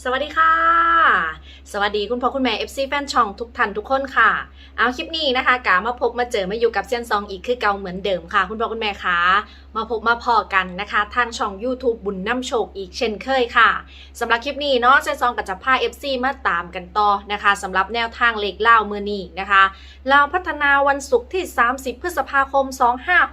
สวัสดีค่ะ สวัสดีคุณพ่อคุณแม่ FC แฟนช่องทุกท่านทุกคนค่ะ เอาคลิปนี้นะคะกามาพบมาเจอมาอยู่กับเซียนซองอีกคือเก่าเหมือนเดิมค่ะ คุณพ่อคุณแม่คะมาพบมาพอกันนะคะ ทางช่อง YouTube บุญน้ำโชคอีกเช่นเคยค่ะสำหรับคลิปนี้เนาะเซียนซองกับจะพา FC มาตามกันต่อนะคะสำหรับแนวทางเลขเล่าเมื่อนี้นะคะเราพัฒนาวันศุกร์ที่ 30 พฤษภาคม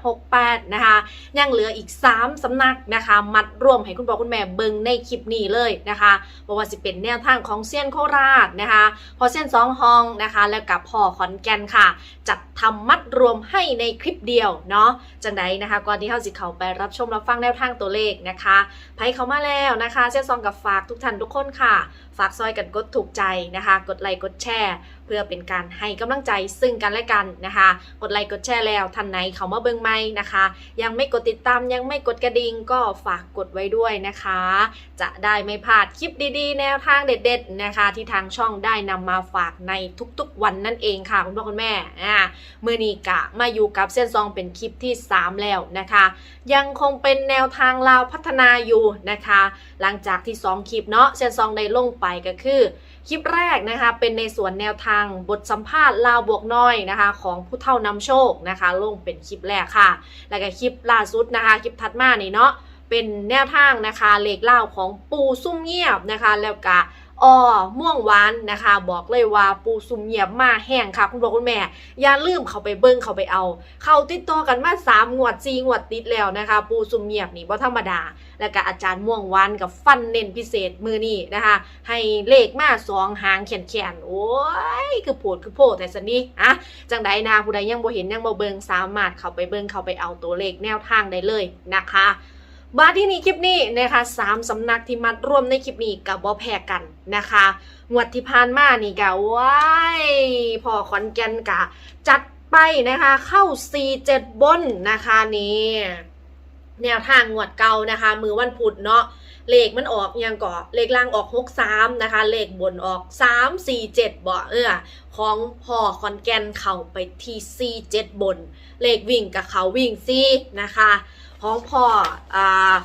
2568 นะคะยังเหลืออีก 3สำนักนะคะ มัดรวมให้คุณพ่อคุณแม่เบิงในคลิปนี้เลยนะคะบอกว่าสิเป็นแนวทางของเซียนโคราชนะคะพอเซียนสองห้องนะคะ แล้วกับพ่อขอนแก่นค่ะ จัดทำมัดรวมให้ในคลิปเดียวเนาะจังไดนะคะก่อนที่เขาสิเขาไปรับชมรับฟังแนวทางตัวเลขนะคะไพ่เขามาแล้วนะคะเซียนซองกับฝากทุกท่านทุกคนค่ะ ฝากซอยกันกดถูกใจนะคะ กดไลค์กดแชร์ พื่อเป็นการให้กำลังใจซึ่งกันและกันนะคะ กดไลค์กดแชร์แล้วท่านไหนเขามาเบิ่งไม่นะคะ ยังไม่กดติดตามยังไม่กดกระดิ่งก็ฝากกดไว้ด้วยนะคะ จะได้ไม่พลาดคลิปดีๆ แนวทางเด็ด ๆนะคะ ที่ทางช่องได้นำมาฝากในทุกๆ วันนั่นเองค่ะคุณพ่อคุณแม่อ่ามือนี้กะมาอยู่กับเส้นซองเป็นคลิปที่ 3 แล้วนะคะ ยังคงเป็นแนวทางลาวพัฒนาอยู่นะคะ หลังจากที่ 2 คลิปเนาะเส้นซองได้ลงไปก็คือ คลิปแรกนะคะเป็นในส่วนแนวทางบทสัมภาษณ์ลาวบวกน้อยนะคะ ของผู้เท่านำโชคนะคะ ลงเป็นคลิปแรกค่ะ แล้วก็คลิปล่าสุดนะคะ คลิปถัดมานี่เนาะเป็นแนวทางนะคะเลขเล่าของปูซุ่มเงียบนะคะ แล้วก็ ออม่วงหวานนะคะ บอกเลยว่าปูซุ่มเงียบมาแห้งค่ะ คุณพ่อคุณแม่ อย่าลืมเขาไปเบิ้งเขาไปเอา เขาติดต่อกันมาสามงวดสี่งวดติดแล้วนะคะ ปูซุ่มเงียบนี่บ่ธรรมดา แล้วก็อาจารย์ม่วงหวานกับฟันเน้นพิเศษมือนี่นะคะ ให้เลขมาสองหางแขนแขนๆโอ้ยคือโผดคือโผดแต่สนี่อะจังใดนะผู้ใดยังบ่เห็นยังบ่เบิ้งสามารถเขาไปเบิ้งเขาไปเอาตัวเลขแนวทางได้เลยนะคะ มาที่นี่คลิปนี้นะคะสามสำนักที่มัดร่วมในคลิปนี้กับบ่แพ้กันนะคะงวดที่ผ่านมานี่กะว้ายพอขอนแก่นกะ จัดไปนะคะเข้า 4-7 บนนะคะนี่แนวทางงวดเก่านะคะ มือวันพุธเนาะเลขมันออกยังก่อเลขล่างออก 63 นะคะ เลขบนออก 3 4 7บ่เออของพ่อคอนแกนเข้าไปที่ 4 7 บน เลขวิ่งกับเขาวิ่ง4นะคะ ของพ่ออ่า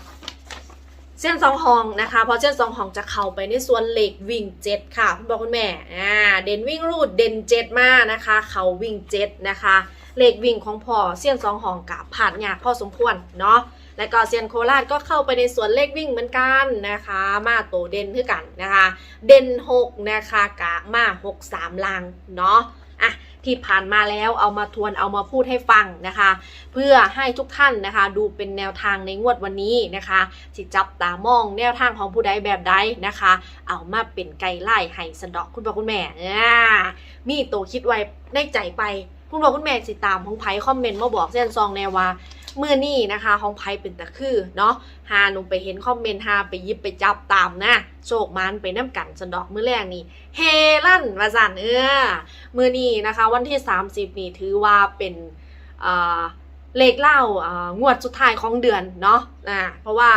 เส้นสองห้องนะคะเพราะเส้นสองห้องจะเข้าไปในส่วนเหลขวิ่ง7ค่ะคุณพ่อคุณแม่อ่าเด่นวิ่งรูดเด่น7มานะคะ เขาวิ่ง7นะคะเหลขวิ่งของพ่อเซียนสองหองกับผ่านยากพอสมควรเนาะและก็เซียนโคราชก็เข้าไปในส่วนเลขวิ่งเหมือนกันนะคะ มาโตเด่นคือกันนะคะ เด่น6นะคะกะมา 6 3ลางเนาะอะ ที่ผ่านมาแล้วเอามาทวนเอามาพูดให้ฟังนะคะ เพื่อให้ทุกท่านนะคะ ดูเป็นแนวทางในงวดวันนี้นะคะสิจับตามองแนวทางของผู้ใดแบบใดนะคะ เอามาเป็นไกด์ไล่ให้สะดอกคุณพ่อคุณแม่อ่ามีโตคิดไว้ในใจไป คุณพ่อคุณแม่สิตามของไผ่คอมเมนต์มาบอกเส้นซองแนวว่า มื่อนี่นะคะของไพ่เป็นตะคือเนาะหาหนูไปเห็นคอมเมนต์หาไปยิบไปจับตามนะโชคมันไปน้ำกันสนดอกมือแรกนี่เฮลั่นมาสันเออมือนี่นะคะวันที่ 30 นี่ถือว่าเป็นเลขเล่างวดสุดท้ายของเดือนเนาะนะเพราะว่า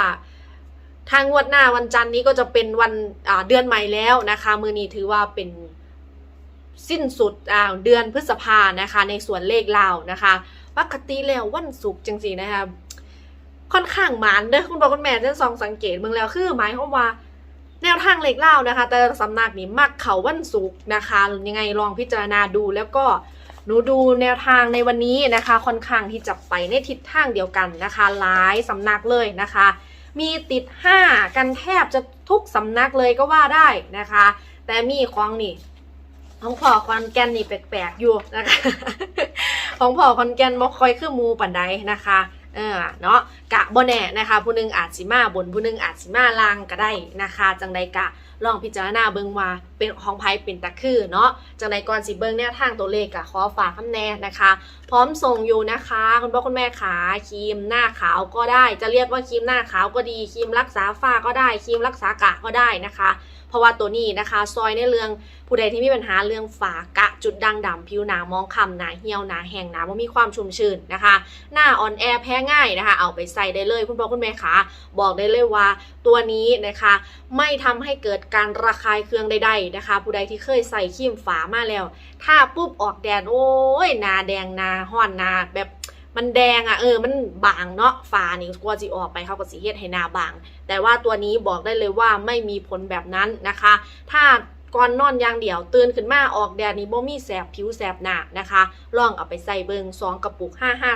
ทางงวดหน้าวันจันทร์นี้ก็จะเป็นวันเดือนใหม่แล้วนะคะ มือนี้ถือว่าเป็นสิ้นสุดเดือนพฤษภานะคะ ในส่วนเลขเล่านะคะ ปกติแล้ววันศุกร์จังสีนะคะค่อนข้างหมานเด้อคุณบอกคุณแม่จะซองสังเกตเมืองแล้วคือหมายความว่า แนวทางเล็กเล่านะคะ แต่สำนักนี้มักเขาวันศุกร์นะคะยังไงลองพิจารณาดูแล้วก็หนูดูแนวทางในวันนี้นะคะ ค่อนข้างที่จะไปในทิศทางเดียวกันนะคะ หลายสำนักเลยนะคะ มีติด 5 กันแทบจะทุกสำนักเลยก็ว่าได้นะคะ แต่มีของนี่ของพ่อคอนแกนนี่แปลกๆอยู่นะคะ ของพ่อคอนแกนบ่ค่อยคือมูปันใดนะคะเออเนาะกะบ่แน่นะคะ ผู้หนึงอาจสิมาบนผู้หนึงอาจสิมาล่างก็ได้นะคะ จังใดกะลองพิจารณาเบิ่งว่าเป็นของไผเป็นตะคือเนาะจังใดก่อนสิเบิ่งแนวทางตัวเลขกะขอฝากคำแน่นะคะ พร้อมส่งอยู่นะคะ คุณพ่อคุณแม่ขาครีมหน้าขาวก็ได้ จะเรียกว่าครีมหน้าขาวก็ดีครีมรักษาฝ้าก็ได้ครีมรักษากะก็ได้นะคะ เพราะว่าตัวนี้นะคะซอยในเรื่องผู้ใดที่มีปัญหาเรื่องฝากะจุดด่างดำผิวหนามองคำหนาเหี่ยวหนาแห้งหนาว่ามีความชุ่มชื้นนะคะ หน้าอ่อนแอแพ้ง่ายนะคะ เอาไปใส่ได้เลยคุณพ่อคุณแม่ขาบอกได้เลยว่าตัวนี้นะคะ ไม่ทำให้เกิดการระคายเคืองใดๆนะคะ ผู้ใดที่เคยใส่ครีมฝามาแล้ว ถ้าปุ๊บออกแดดโอ้ยหนาแดงหนาห้อนหนาแบบ มันแดงอะ่ะเออมันบางเนาะฟ้านี่กลัวสิออกไปเข้าก็สิเฮ็ดให้หน้าบาง แต่ว่าตัวนี้บอกได้เลยว่าไม่มีผลแบบนั้นนะคะ ถ้าก่อนนอนอย่างเดียวตื่นขึ้นมาออกแดดนี่บ่มีแสบผิวแสบหนานะคะ ลองเอาไปใส่เบิง2 กระปุก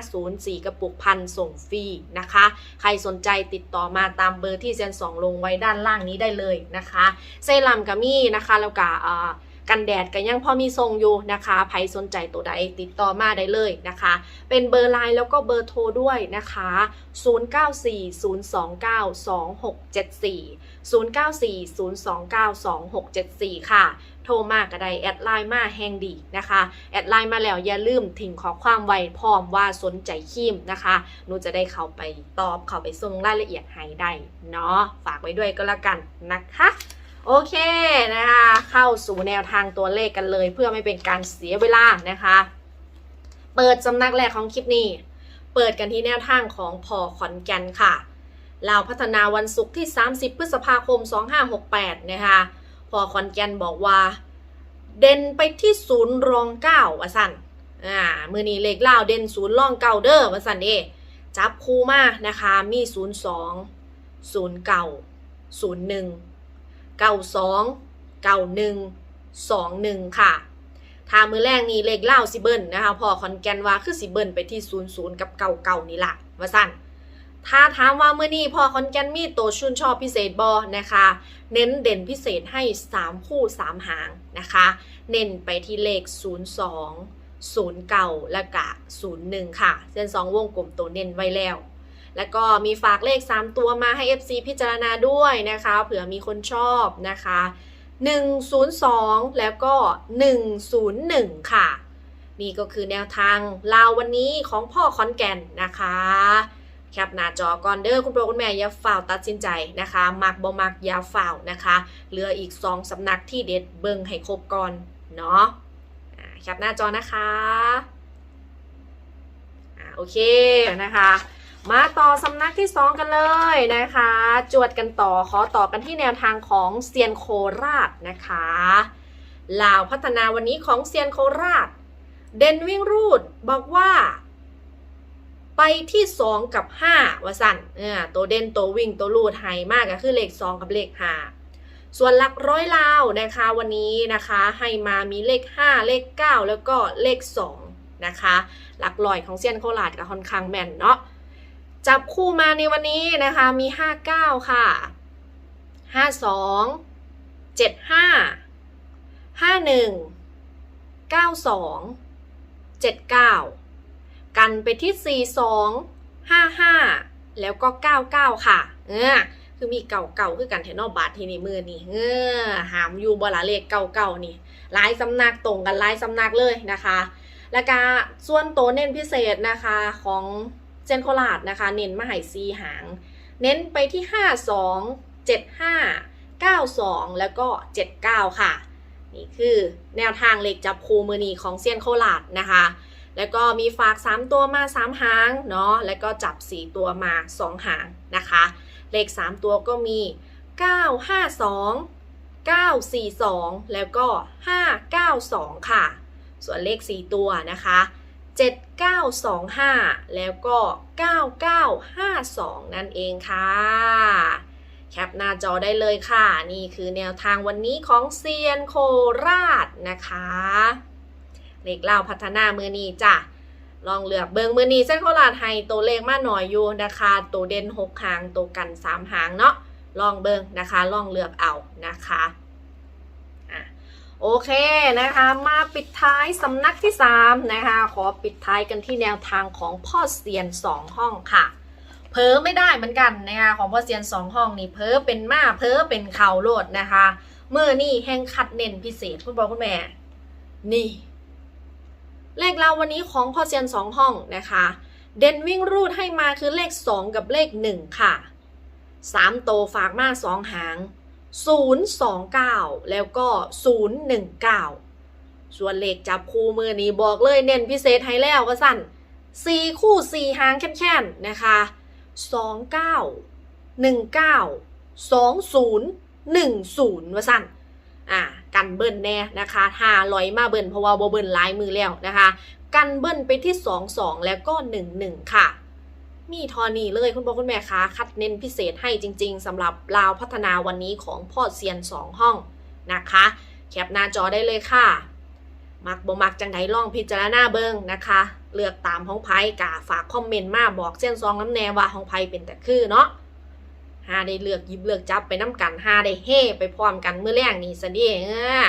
550 4 กระปุกพันส่งฟรีนะคะ ใครสนใจติดต่อมาตามเบอร์ที่เซนสองลงไว้ด้านล่างนี้ได้เลยนะคะ เซรั่มก็มีนะคะแล้วก็อ่า กันแดดก็ยังพอมีทรงอยู่นะคะใครสนใจตัวใดติดต่อมาได้เลยนะคะ เป็นเบอร์ไลน์แล้วก็เบอร์โทรด้วยนะคะ 0940292674 0940292674 ค่ะ โทรมากก็ได้แอดไลน์มาแห่งดีนะคะ แอดไลน์มาแล้วอย่าลืมทิ้งขอความไว้พร้อมว่าสนใจคิมนะคะหนูจะได้เข้าไปตอบเข้าไปส่งรายละเอียดให้ได้เนาะฝากไว้ด้วยก็แล้วกันนะคะ โอเคนะคะเข้าสู่แนวทางตัวเลขกันเลย เพื่อไม่เป็นการเสียเวลานะคะ เปิดสำนักแรกของคลิปนี้ เปิดกันที่แนวทางของพอขอนแก่นค่ะลาวพัฒนาวันศุกร์ที่ 30 พฤษภาคม 2568 นะคะพอขอนแก่นบอกว่า เด่นไปที่ศูนย์รองเก้าว่าสั่นอ่ามือนี้เลขเล่าวเด่นศูนย์รองเก้าเด้อว่าสั่นเอจับคู่มานะคะมีศูนย์สองศูนย์ เก้าศูนย์หนึ่งเก้าสองเก้าหนึ่งสองหนึ่งค่ะถ้ามือแรกนี่เลขเล่าสิเบิลนะคะพอขอนแกนว่าคือสิเบิลไปที่ศูนย์ศูนย์กับเก่าเก่านี่ละว่าสั่นถ้าถามว่าเมื่อนี้พอคอนแกนมีตัวชุนชอบพิเศษบอนะคะ เน้นเด่นพิเศษให้ 3 คู่ 3 หางนะคะ เน้นไปที่เลข 02 0เก่าและกะ 01 ค่ะ เส้น2วงกลมตัวเน้นไว้แล้ว แล้วก็มีฝากเลข 3 ตัวมาให้ FC พิจารณาด้วยนะคะ เผื่อมีคนชอบนะคะ 102 แล้วก็ 101 ค่ะ นี่ก็คือแนวทางลาววันนี้ของพ่อคอนแก่นนะคะแคปหน้าจอก่อนเด้อคุณพ่อคุณแม่อย่าฝ่าวตัดสินใจนะคะมักบ่มักอย่าฝ่าวนะคะเหลืออีก2สำนักที่เด็ดเบิ่งให้ครบก่อนเนาะแคปหน้าจอนะคะอ่าโอเคนะคะ มาต่อสำนักที่ 2 กันเลยนะคะ จวดกันต่อขอต่อกันที่แนวทางของเซียนโคราชนะคะลาวพัฒนาวันนี้ของเซียนโคราช เดนวิ่งรูดบอกว่า ไปที่ 2 กับ5ว่าสั่นเออตัวเด่นตัววิ่งตัวลูดไฮมากก็คือเลข 2 กับเลข5ส่วนหลักร้อยลาวนะคะวันนี้นะคะให้มามีเลข 5 เลข 9 แล้วก็เลข 2 นะคะ หลักลอยของเซียนโคราชกับค่อนข้างแม่นเนาะ จับคู่มาในวันนี้นะคะมี 59 ค่ะ 52 75 51 92 79 กันไปที่ 42 55 แล้วก็ 99 ค่ะ เออคือมีเก่าๆคือกันแทนอบาทที่ในมือนี่เออหามอยู่บลาเลขเก่าๆนี่หลายสำนักตรงกันหลายสำนักเลยนะคะ แล้วก็ส่วนโตเน้นพิเศษนะคะของ เจนโคลาดนะคะ เน้นมาให้ซีหาง เน้นไปที่ 52 75 92 แล้วก็ 79 ค่ะ นี่คือแนวทางเลขจับคูมือนีของเซียนโคลาดนะคะ แล้วก็มีฝาก 3 ตัวมา 3 หางเนาะ แล้วก็จับ 4 ตัวมา 2 หางนะคะ เลข 3 ตัวก็มี 952 942 แล้วก็ 592 ค่ะ ส่วนเลข 4 ตัวนะคะ 7925 แล้วก็ 9952 นั่นเองค่ะ แคปหน้าจอได้เลยค่ะ นี่คือแนวทางวันนี้ของเซียนโคราชนะคะเลขเล่าพัฒนามือนี้จ้ะลองเลือกเบิงมือนี้เส้นโคราชให้ตัวเลขมาหน่อยอยู่นะคะ ตัวเด่น6หางตัวกัน 3 หางเนาะลองเบิงนะคะ ลองเลือกเอานะคะ โอเคนะคะมาปิดท้ายสำนักที่ 3 นะคะ ขอปิดท้ายกันที่แนวทางของพ่อเซียน 2 ห้องค่ะเพ้อไม่ได้เหมือนกันนะคะของพ่อเซียน 2 ห้องนี่เพ้อเป็นมาเพ้อเป็นเข่าโลดนะคะเมื่อนี่แห่งคัดเน้นพิเศษคุณพ่อคุณแม่ นี่ เลขเราวันนี้ของพ่อเซียน 2 ห้องนะคะ เด่นวิ่งรูดให้มาคือเลข 2 กับเลข 1 ค่ะ 3 โตฝากมา 2 หาง 029 แล้วก็ 019 ส่วนเลขจับคู่มือนี้บอกเลยเน้นพิเศษให้แล้วก็สั่น4 คู่ 4 หางแค่นๆนะคะ 29 19 20 10ว่าสั่นอ่ากันเบิ้ลแน่นะคะหาลอยมาเบิ้ลเพราะว่าบ่เบิ้ลหลายมือแล้วนะคะ กันเบิ้ลไปที่ 2 2 แล้วก็ 1 1 ค่ะ มีทอนี้เลยคุณพ่อคุณแม่คะคัดเน้นพิเศษให้จริง ๆสำหรับลาวพัฒนาวันนี้ของพ่อเซียน 2 ห้องนะคะ แคปหน้าจอได้เลยค่ะ มักบ่มักจังไดลองพิจารณาเบิ่งนะคะ เลือกตามห้องไพ่กาฝากคอมเมนต์มาบอกเส้นซองน้ำแนว่าห้องไพ่เป็นแต่คือเนาะหาได้เลือกยิบเลือกจับไปน้ำกันหาได้เฮ่ไปพร้อมกันเมื่อแรงนี่สเดีเออ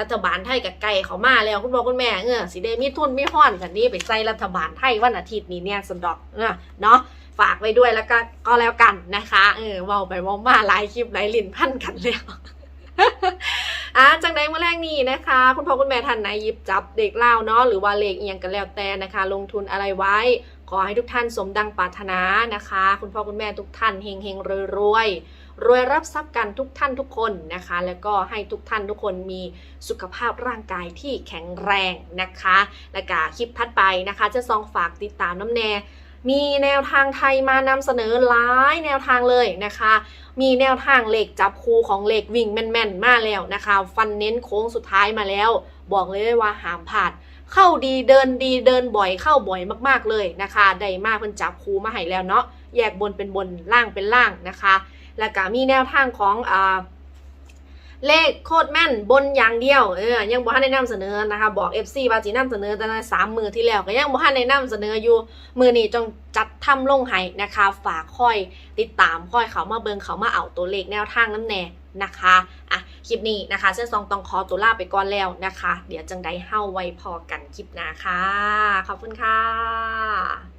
รัฐบาลไทยกับไก่เขามาแล้วคุณพ่อคุณแม่เออสิได้มีทุนมีห้อนกันนี่ไปใส่รัฐบาลไทยวันอาทิตย์นี้เนี่ยสนดอกเออเนาะฝากไว้ด้วยแล้วก็ก็แล้วกันนะคะเออว้าไปว้ามาหลายคลิปหลายลิ้นพันกันแล้วอะจังใดเมื่อแรกนี้นะคะ คุณพ่อคุณแม่ท่านไหนหยิบจับเด็กเล่าเนาะหรือว่าเลขเอียงกันแล้วแต่นะคะ ลงทุนอะไรไว้ ขอให้ทุกท่านสมดังปรารถนานะคะ คุณพ่อคุณแม่ทุกท่านเฮงเฮงรวยรวย รวยรับทรัพย์กันทุกท่านทุกคนนะคะ แล้วก็ให้ทุกท่านทุกคนมีสุขภาพร่างกายที่แข็งแรงนะคะ และก็คลิปทัดไปนะคะ จะซองฝากติดตามน้ำแน่มีแนวทางไทยมานำเสนอหลายแนวทางเลยนะคะ มีแนวทางเหล็กจับคูของเหล็กวิ่งแม่นๆ มาแล้วนะคะ ฟันเน้นโค้งสุดท้ายมาแล้ว บอกเลยว่าหามผ่านเข้าดีเดินดีเดินบ่อยเข้าบ่อยมากๆเลยนะคะ ได้มากเพิ่นจับคูมาให้แล้วเนาะ แยกบนเป็นบนล่างเป็นล่างนะคะ แล้วก็มีแนวทางของอ่าเลขโคตรแม่นบนอย่างเดียวเออยังบ่ทันได้นำเสนอนะคะบอก FC ว่าสินำเสนอแต่ในสามมือที่แล้วก็ยังบ่ทันได้นำเสนออยู่มือนี้จงจัดทำลงให้นะคะฝากค่อยติดตามค่อยเขามาเบิงเขามาเอาตัวเลขแนวทางน้ำแน่นะคะอะคลิปนี้นะคะเส้นซองตองคอตัวลาไปก่อนแล้วนะคะ เดี๋ยวจังได้เฮ้าไว้พอกันคลิปหน้าค่ะขอบคุณค่ะ